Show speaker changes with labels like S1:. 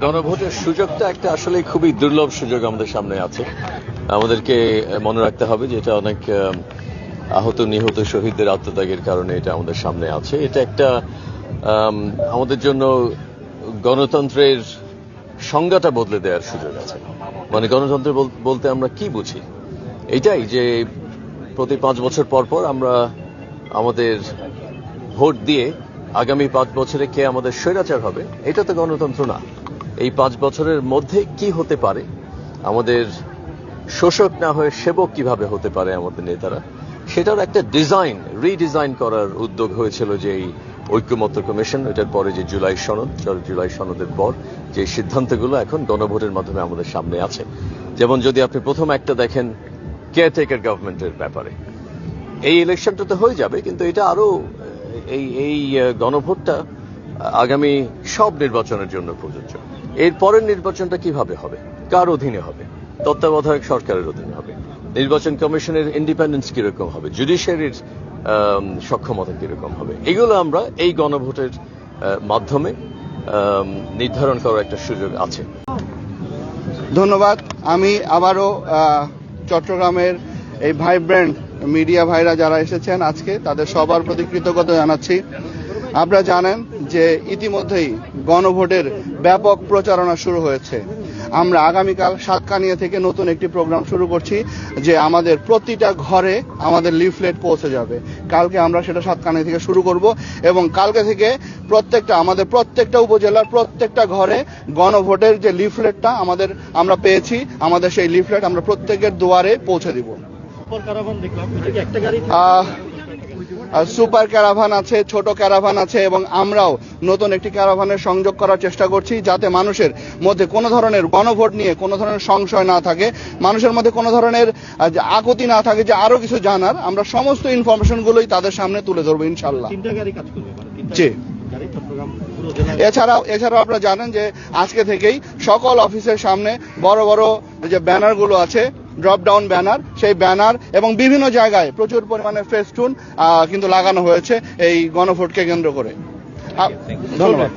S1: গণভোটের সুযোগটা একটা আসলে খুবই দুর্লভ সুযোগ আমাদের সামনে আছে। আমাদেরকে মনে রাখতে হবে যে এটা অনেক আহ, আহত নিহত শহীদদের আত্মত্যাগের কারণে এটা আমাদের সামনে আছে। এটা একটা আম, আমাদের জন্য গণতন্ত্রের সংজ্ঞাটা বদলে দেওয়ার সুযোগ আছে। মানে গণতন্ত্র বল- বলতে আমরা কি বুঝি? এটাই যে প্রতি পাঁচ বছর পর পর আমরা আমাদের ভোট দিয়ে আগামী পাঁচ বছরে কে আমাদের স্বৈরাচার হবে, এটা তো গণতন্ত্র না। এই পাঁচ বছরের মধ্যে কি হতে পারে? আমাদের শোষক না হয়ে সেবক কীভাবে হতে পারে আমাদের নেতারা? সেটার একটা ডিজাইন রিডিজাইন করার উদ্যোগ হয়েছিল যে এই ঐক্যমত্য কমিশন, এটার পরে যে জুলাই সনদ জুলাই সনদের পর যে সিদ্ধান্তগুলো এখন গণভোটের মাধ্যমে আমাদের সামনে আছে। যেমন যদি আপনি প্রথম একটা দেখেন কেয়ারটেকার গভর্নমেন্টের ব্যাপারে। এই ইলেকশনটা তো হয়ে যাবে, কিন্তু এটা আরও এই এই গণভোটটা আগামী সব নির্বাচনের জন্য প্রযোজ্য। এর পরের নির্বাচনটা কীভাবে হবে? কার অধীনে হবে? তত্ত্বাবধায়ক সরকারের অধীনে হবে। নির্বাচন কমিশনের ইন্ডিপেন্ডেন্স কীরকম হবে? জুডিশিয়ারির সক্ষমতা কীরকম হবে? এগুলো আমরা এই গণভোটের মাধ্যমে নির্ধারণ করার একটা সুযোগ আছে।
S2: ধন্যবাদ। আমি আবারও চট্টগ্রামের এই ভাইব্রেন্ট মিডিয়া ভাইরা যারা এসেছেন আজকে, তাদের সবার প্রতি কৃতজ্ঞতা জানাচ্ছি। আপনারা জানেন যে ইতিমধ্যেই গণভোটের ব্যাপক প্রচারণা শুরু হয়েছে। আমরা আগামীকাল সাতকানিয়া থেকে নতুন একটি প্রোগ্রাম শুরু করছি যে আমাদের প্রতিটা ঘরে আমাদের লিফলেট পৌঁছে যাবে। কালকে আমরা সেটা সাতকানিয়া থেকে শুরু করব এবং কালকে থেকে প্রত্যেকটা আমাদের প্রত্যেকটা উপজেলার প্রত্যেকটা ঘরে গণভোটের যে লিফলেটটা আমাদের আমরা পেয়েছি আমাদের সেই লিফলেট আমরা প্রত্যেকের দুয়ারে পৌঁছে দিব। সুপার ক্যারাভান আছে ছোট ক্যারাভান আছে এবং আমরাও নতুন একটি ক্যারাভানের সংযোগ করার চেষ্টা করছি যাতে মানুষের মধ্যে কোনো ধরনের গণভোট নিয়ে কোনো ধরনের সংশয় না থাকে মানুষের মধ্যে কোনো ধরনের আকুতি না থাকে যে আরও কিছু জানার আমরা সমস্ত ইনফরমেশনগুলোই তাদের সামনে তুলে ধরবো ইনশাল্লাহ।
S3: মানে
S2: জি। এছাড়াও এছাড়াও আপনারা জানেন যে আজকে থেকেই সকল অফিসের সামনে বড় বড় যে ব্যানারগুলো আছে ড্রপ ডাউন ব্যানার সেই ব্যানার এবং বিভিন্ন জায়গায় প্রচুর পরিমাণে ফেস্টুন কিন্তু লাগানো হয়েছে এই গণভোটকে কেন্দ্র করে। ধন্যবাদ।